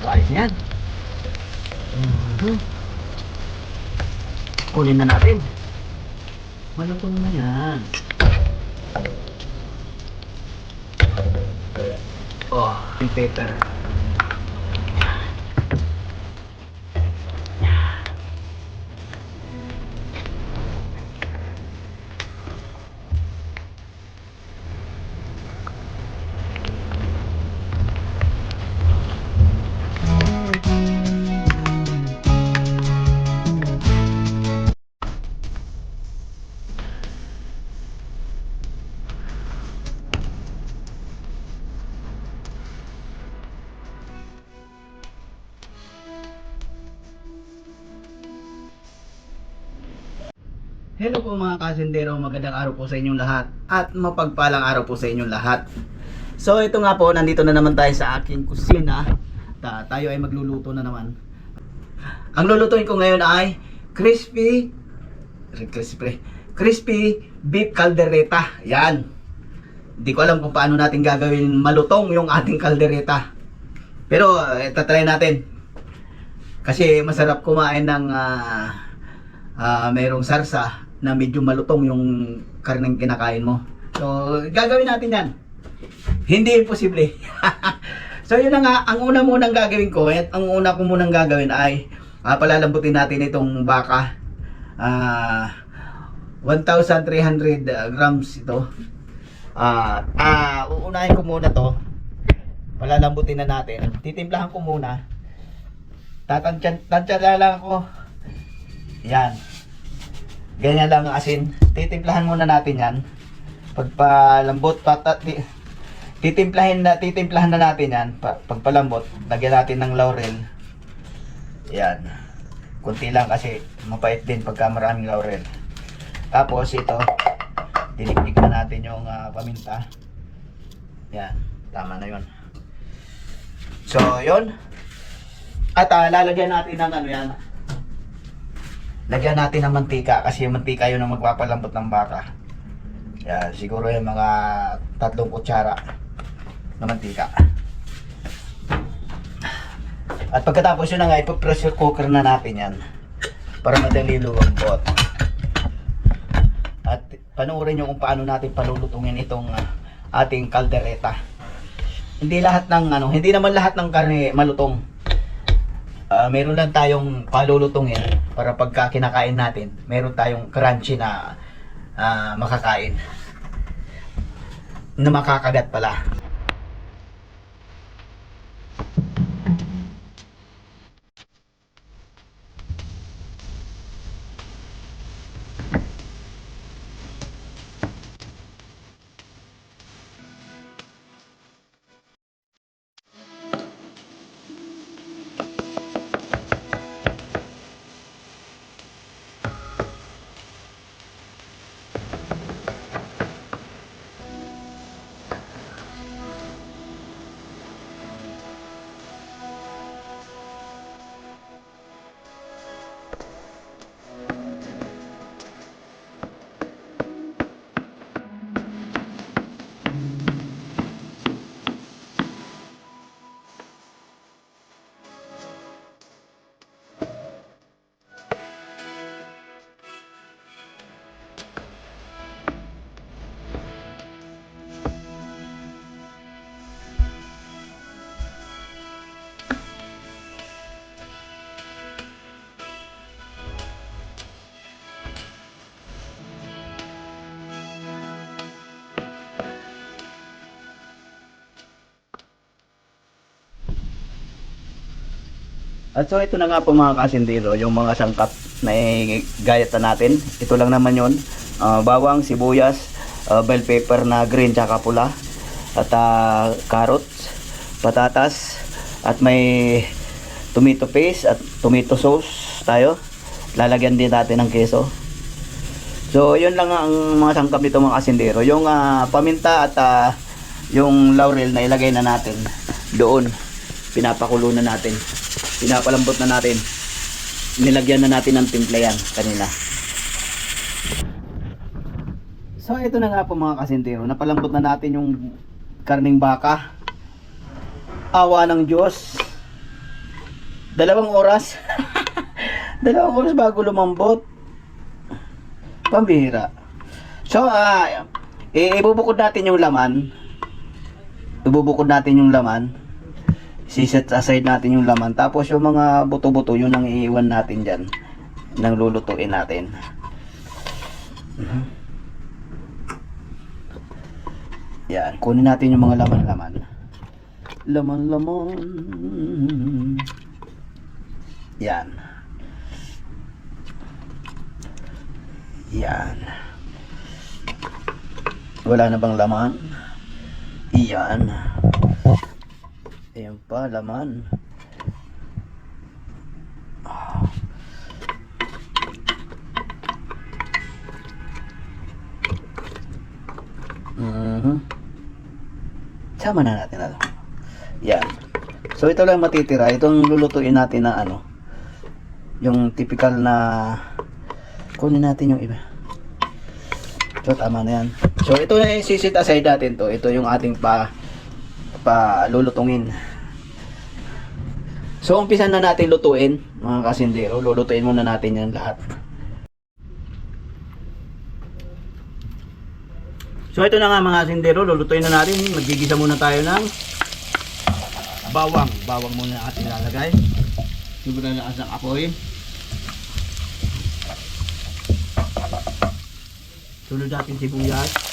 Ayos na yan. Mhm. Kunin na natin. Malutong na yan. Oh, yung paper. Hello po mga kasendero, magandang araw po sa inyong lahat at mapagpalang araw po sa inyong lahat. So ito nga po, nandito na naman tayo sa aking kusina. Ta tayo ay magluluto na naman. Ang lulutuin ko ngayon ay crispy crispy crispy beef caldereta. Yan. Hindi ko alam kung paano natin gagawin malutong yung ating caldereta. Pero uh, tatry natin. Kasi masarap kumain ng ah, ah, mayroong sarsa na medyo malutong yung karneng kinakain mo. So, gagawin natin yan. Hindi imposible. so, yun na nga, ang una munang gagawin ko, at ang una ko munang gagawin ay ah, palalambutin natin itong baka. Ah, 1,300 grams ito. Ah, ah, uunahin ko muna to. Palalambutin na natin. Titimplahan ko muna. Tatansyan, tansyan lang ako. Yan. Ganyan lang ang asin. Titimplahan muna natin yan. Pagpalambot, pata, ti, titimplahin na, titimplahan na natin yan. Pa, pagpalambot, lagyan natin ng laurel. Yan. Kunti lang kasi mapait din pagka maraming laurel. Tapos ito, dinikdik na natin yung ah, paminta. Yan. Tama na yon. So, yon. At ah, lalagyan natin ng ano yan, lagyan natin ng mantika kasi yung mantika yun ang magpapalambot ng baka. Yan, siguro yung mga tatlong kutsara na mantika. At pagkatapos yun na nga, ipapressure cooker na natin yan para madali lumambot. At panoorin nyo kung paano natin palulutungin itong ah, ating kaldereta. Hindi lahat ng ano, hindi naman lahat ng karne malutong. Ah, meron lang tayong palulutungin para pagka kinakain natin, meron tayong crunchy na ah, makakain. Na makakagat pala. At so ito na nga po mga kasindero, yung mga sangkap na gayat na natin. Ito lang naman yon Ah, bawang, sibuyas, ah, bell pepper na green tsaka pula, at ah, carrots, patatas, at may tomato paste at tomato sauce tayo. Lalagyan din natin ng keso. So, yun lang ang mga sangkap nito mga kasindero. Yung ah, paminta at ah, yung laurel na ilagay na natin doon. Pinapakulo na natin. Pinapalambot na natin. Nilagyan na natin ng timpla yan kanina. So, ito na nga po mga kasintero. Napalambot na natin yung karning baka. Awa ng Diyos. Dalawang oras. Dalawang oras bago lumambot. Pambihira. So, ah, eh, ibubukod natin yung laman. Ibubukod natin yung laman. Siset aside natin yung laman. Tapos yung mga buto-buto, yun ang iiwan natin dyan. Nang lulutuin natin. Mhm. Yan, kunin natin yung mga laman-laman. Laman-laman. Yan. Yan. Wala na bang laman? Iyan. Ayan pa, laman. Ah. Mhm. Sama na natin ano. Yan. So ito lang matitira. Itong lulutuin natin na ano. Yung typical na kunin natin yung iba. So tama na yan. So ito na yung sisit aside natin to. Ito yung ating pa pa lulutungin. So umpisa na natin lutuin mga kasindero. Lulutuin muna natin yan lahat. So ito na nga mga kasindero. Lulutuin na natin. Magigisa muna tayo ng bawang. Bawang muna ating lalagay. Sobrang lakas ng apoy. Sunod natin sibuyas.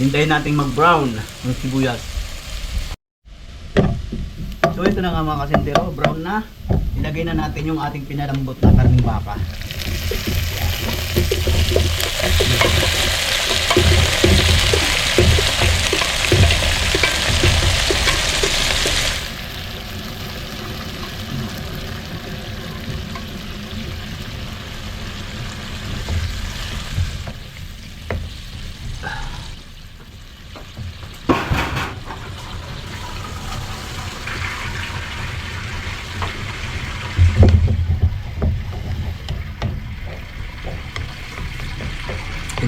Hintayin nating mag-brown ng sibuyas. So ito na nga mga kasentero, brown na. Ilagay na natin yung ating pinalambot na karning baka.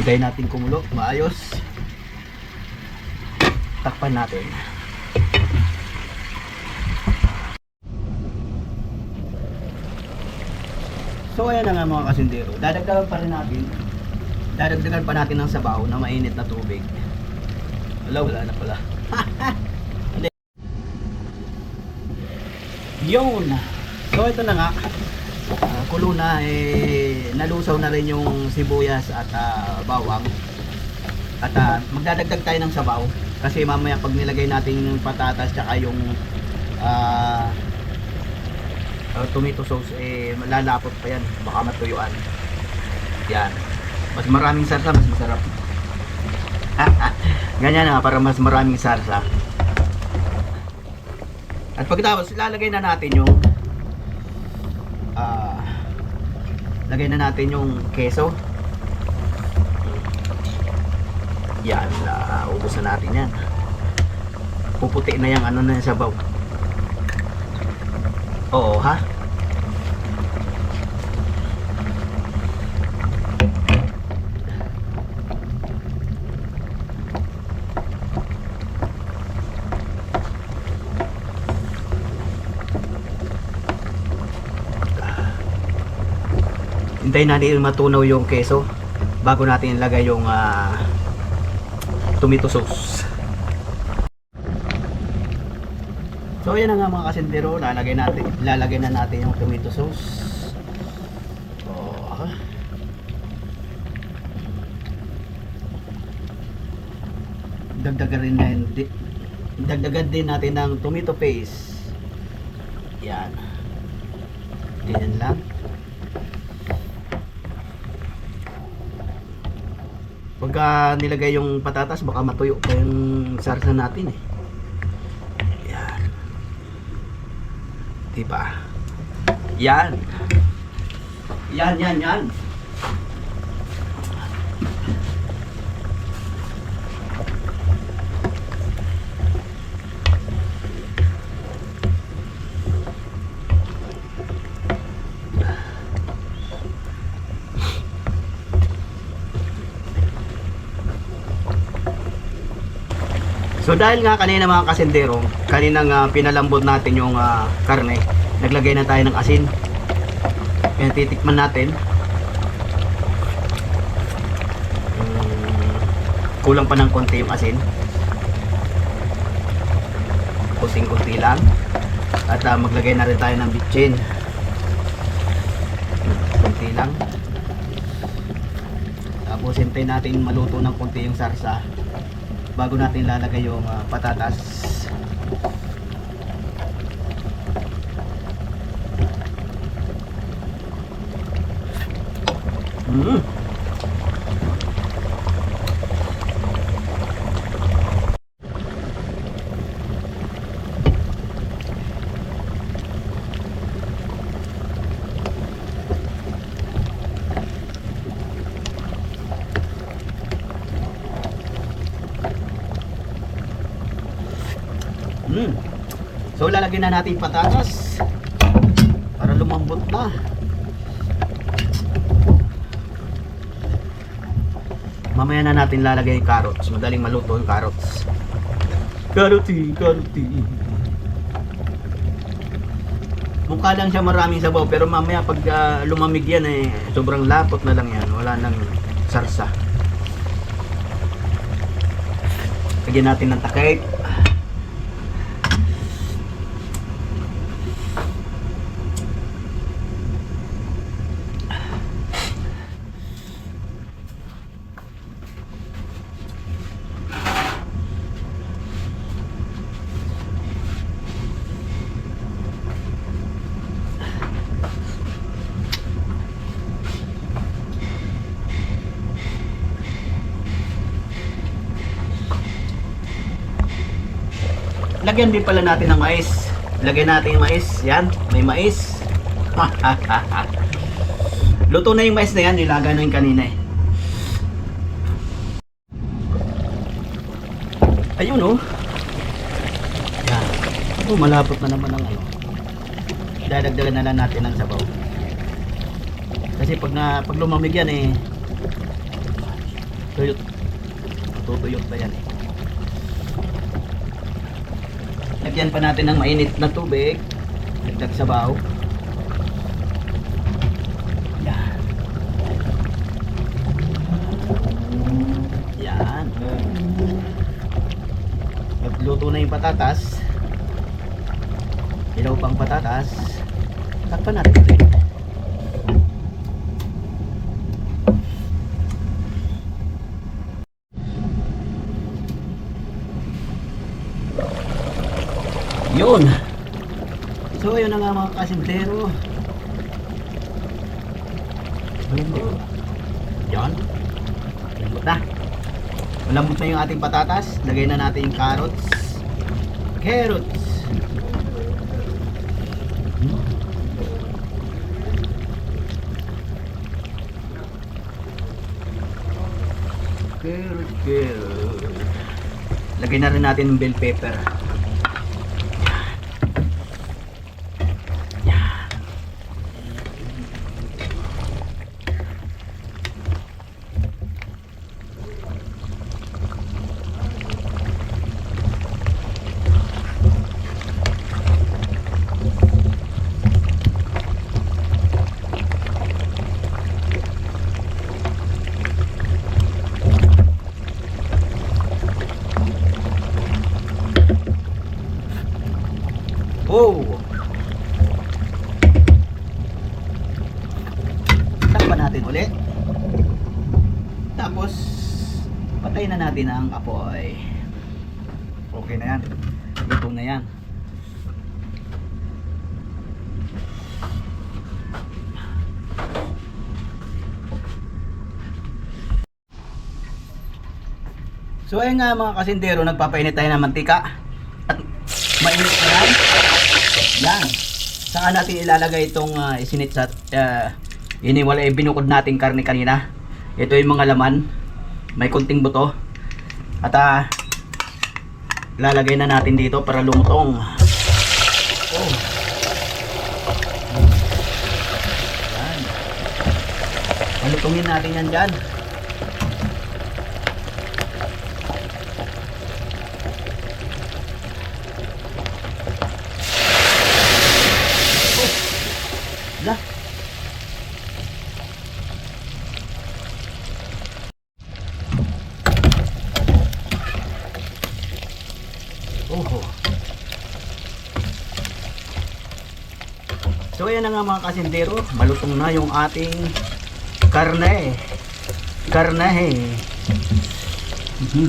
Hintayin natin kumulo, maayos. Takpan natin. So ayan na nga mga kasindero. Dadagdagan pa rin natin. Dadagdagan pa natin ng sabaw na mainit na tubig. Wala, wala na pala. Yun. So ito na nga. Ah, kulo na eh nalusaw na rin yung sibuyas at ah, bawang. At ah, magdadagdag tayo ng sabaw kasi mamaya pag nilagay natin yung patatas tsaka yung ah ah, tomato sauce eh malalapot pa yan baka matuyuan. Yan. Mas maraming sarsa mas masarap. Ganyan na para mas maraming sarsa. At pagkatapos ilalagay na natin yung ah lagay na natin yung keso. Yan, uh, ubos na natin yan. Puputi na yung ano na yung sabaw. Oo, ha? Hintayin natin matunaw yung keso bago natin ilagay yung ah, tomato sauce. So yan na nga mga kasindero, lalagay natin, lalagay na natin yung tomato sauce. Oh. Dagdagan rin na dagdagan din natin ng tomato paste. Yan. Ganyan lang. Pagka nilagay yung patatas, baka matuyo pa yung sarsa natin eh. Yan. Diba? Yan. Yan, yan, yan. Dahil nga kanina mga kasendero, kanina nga pinalambot natin yung ah, karne, naglagay na tayo ng asin. Kaya titikman natin. Mm, kulang pa ng konti yung asin. Kunting-kunti lang. At ah, maglagay na rin tayo ng bitchin. Kunti lang. Tapos hintayin natin maluto ng konti yung sarsa bago natin lalagay yung ah, patatas. Mm. Lalagyan na natin patatas para lumambot na. Mamaya na natin lalagay yung carrots. Madaling maluto yung carrots. Carroty, carroty. Mukha lang siya maraming sabaw pero mamaya pag ah, lumamig yan eh sobrang lapot na lang yan. Wala nang sarsa. Lagyan natin ng takip. Lagyan din pala natin ng mais. Lagyan natin yung mais. Yan, may mais. Luto na yung mais na yan. Nilaga na yung kanina eh. Ayun oh. Yan. Oh, malapot na naman ang ano. Dadagdagan na lang natin ng sabaw. Kasi pag na pag lumamig yan eh tuyot. Matutuyot pa yan eh. Lagyan pa natin ng mainit na tubig. Dagdag sabaw. Yan. Yan. Magluto na yung patatas. Ilaw pang patatas. Takpan natin ulit. Yun. So, yun na nga mga kasintero. Yan. Malambot na. Malambot na yung ating patatas. Lagay na natin yung carrots. Carrots. Carrot, carrot. Lagay na rin natin yung bell pepper. Natin ulit. Tapos, patayin na natin ang apoy. Okay na yan. Luto na yan. So ayun nga mga kasindero, nagpapainit tayo ng mantika. At mainit na yan. Yan. Saan natin ilalagay itong uh, isinit sa uh, iniwala eh, binukod nating karne kanina. Ito yung mga laman. May kunting buto. At uh, lalagay na natin dito para lumutong. Oh. Malutungin natin yan dyan. Na nga mga kasindero, malutong na yung ating karne. Karne. Mhm.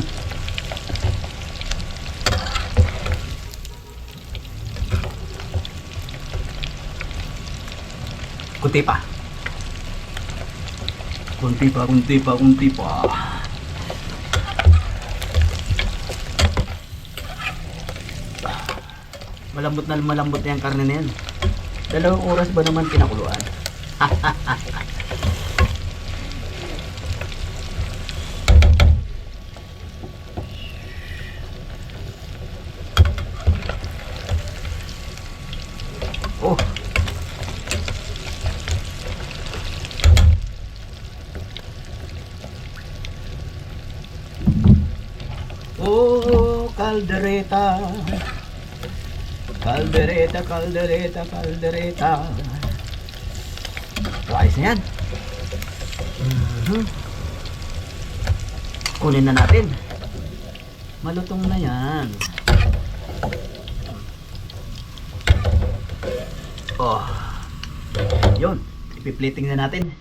Kunti pa. Kunti pa, kunti pa, kunti pa. Malambot na malambot na yung karne na yan. Dalawang oras ba naman pinakuluan? oh. Oh, caldereta. Caldereta, caldereta, caldereta. So, ayos na yan. Mhm. Kunin na natin. Malutong na yan. Oh. Yun. Ipiplating na natin.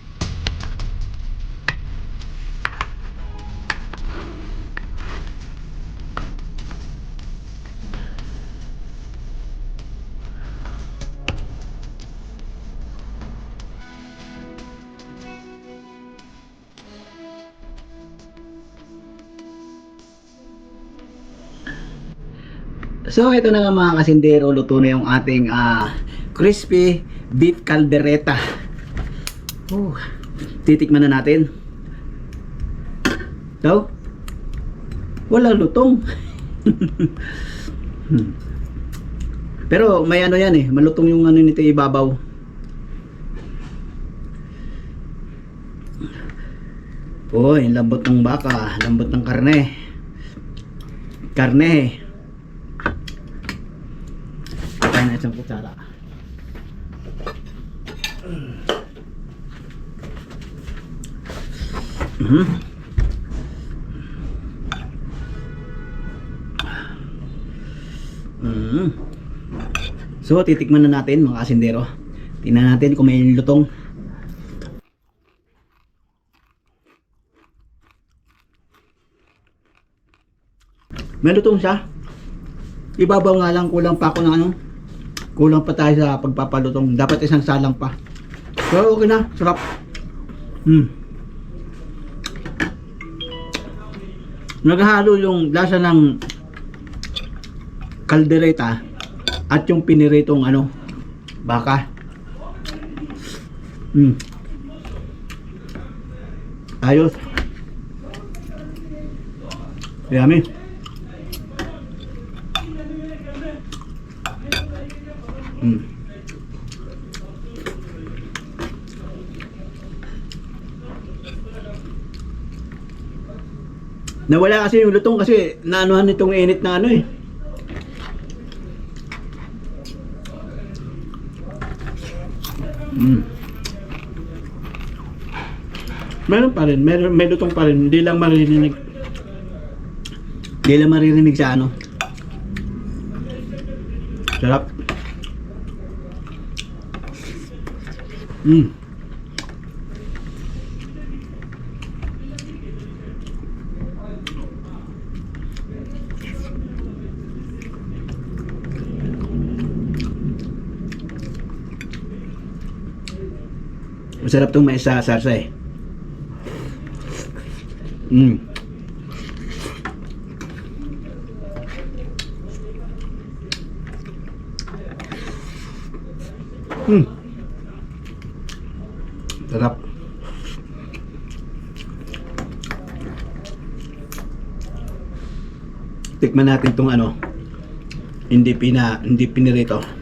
So ito na nga mga kasindero, luto na yung ating ah, crispy beef caldereta. Oh, titikman na natin. Daw? Wala lutong. Hmm. Pero may ano yan eh, malutong yung ano nito ibabaw. Uy, lambot ng baka, lambot ng karne. Karne. Tayo na isang kutsara. Mhm. Mhm. So, titikman na natin mga kasindero. Tingnan natin kung may lutong. May lutong siya. Ibabaw nga lang, kulang pa ako ng ano. Kulang pa tayo sa pagpapalutong. Dapat isang salang pa. Pero okay na, sarap. Hmm. Naghahalo yung lasa ng kaldereta at yung piniritong ano, baka. Hmm. Ayos. Yummy. Nawala kasi yung lutong kasi naanuhan nitong init na ano eh. Mm. Meron pa rin, meron, may lutong pa rin, hindi lang maririnig. Hindi lang maririnig sa ano. Sarap. Mm. Masarap tong mais sa sarsa eh. Mm. Mm. Sarap. Tikman natin tong ano. Hindi pina hindi pinirito.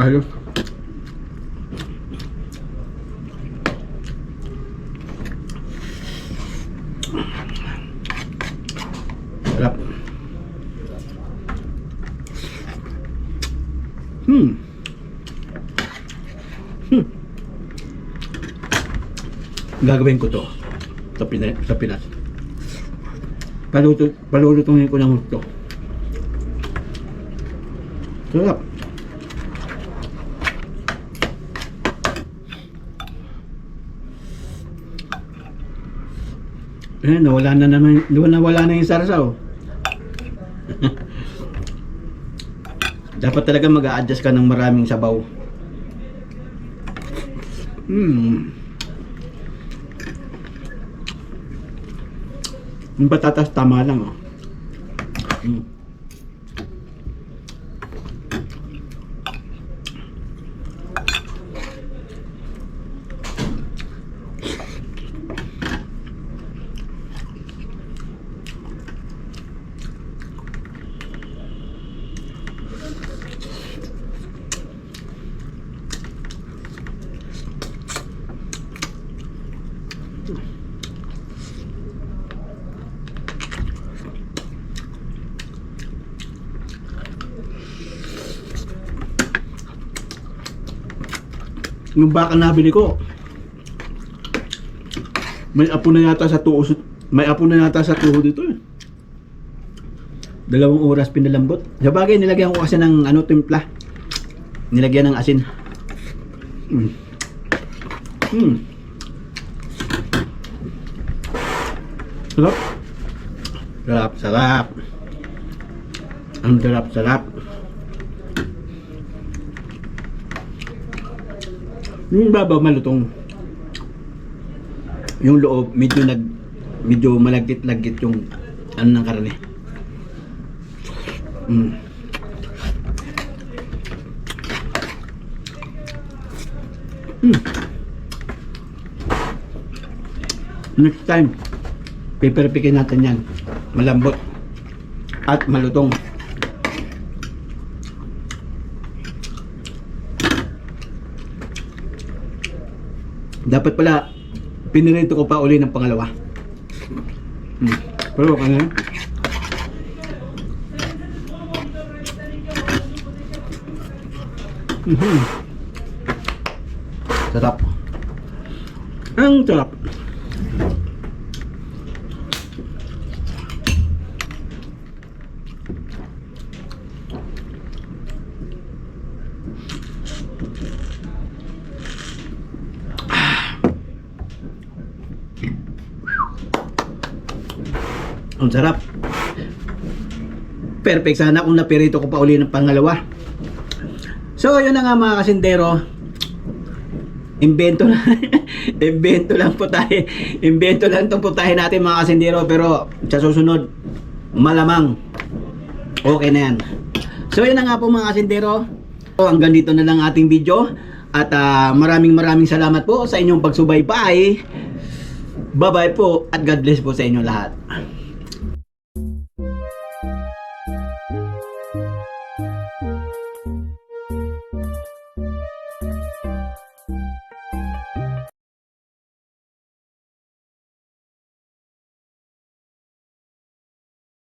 Ayos. Sarap. Hmm. Hmm. Gagawin ko to sa Pinas. Sa Pinas. Paluto, palulutungin ko ng gusto. Sarap. Eh, nawala na naman, nawala na yung sarsaw. Dapat talaga mag adjust ka ng maraming sabaw. Hmm. Yung patatas tama lang oh. Hmm. Yung baka nabili ko, may apo na yata sa tuhod. May apo na yata sa tuhod ito eh. Dalawang oras pinalambot. Sa bagay, nilagyan ko kasi ng ano, timpla. Nilagyan ng asin. Mm. Mm. Sarap. Sarap, sarap. Ang sarap, sarap. Yung babaw malutong. Yung loob medyo nag medyo malagkit-lagkit yung ano ng karne. Mm. Mm. Next time, piperpikin natin yan. Malambot at malutong. Dapat pala, pinirito ko pa uli ng pangalawa. Hmm. Pero ano yun? Mhm. Sarap. Ang sarap. Ang sarap. Perfect. Sana kung napirito ko pa uli ng pangalawa. So, yun na nga mga kasindero. Invento lang. Invento lang po tayo. Invento lang itong putahe natin mga kasindero. Pero sa susunod, malamang okay na yan. So, yun na nga po mga kasindero. So, hanggang dito na lang ating video. At ah, maraming maraming salamat po sa inyong pagsubaybay. Bye-bye po at God bless po sa inyo lahat.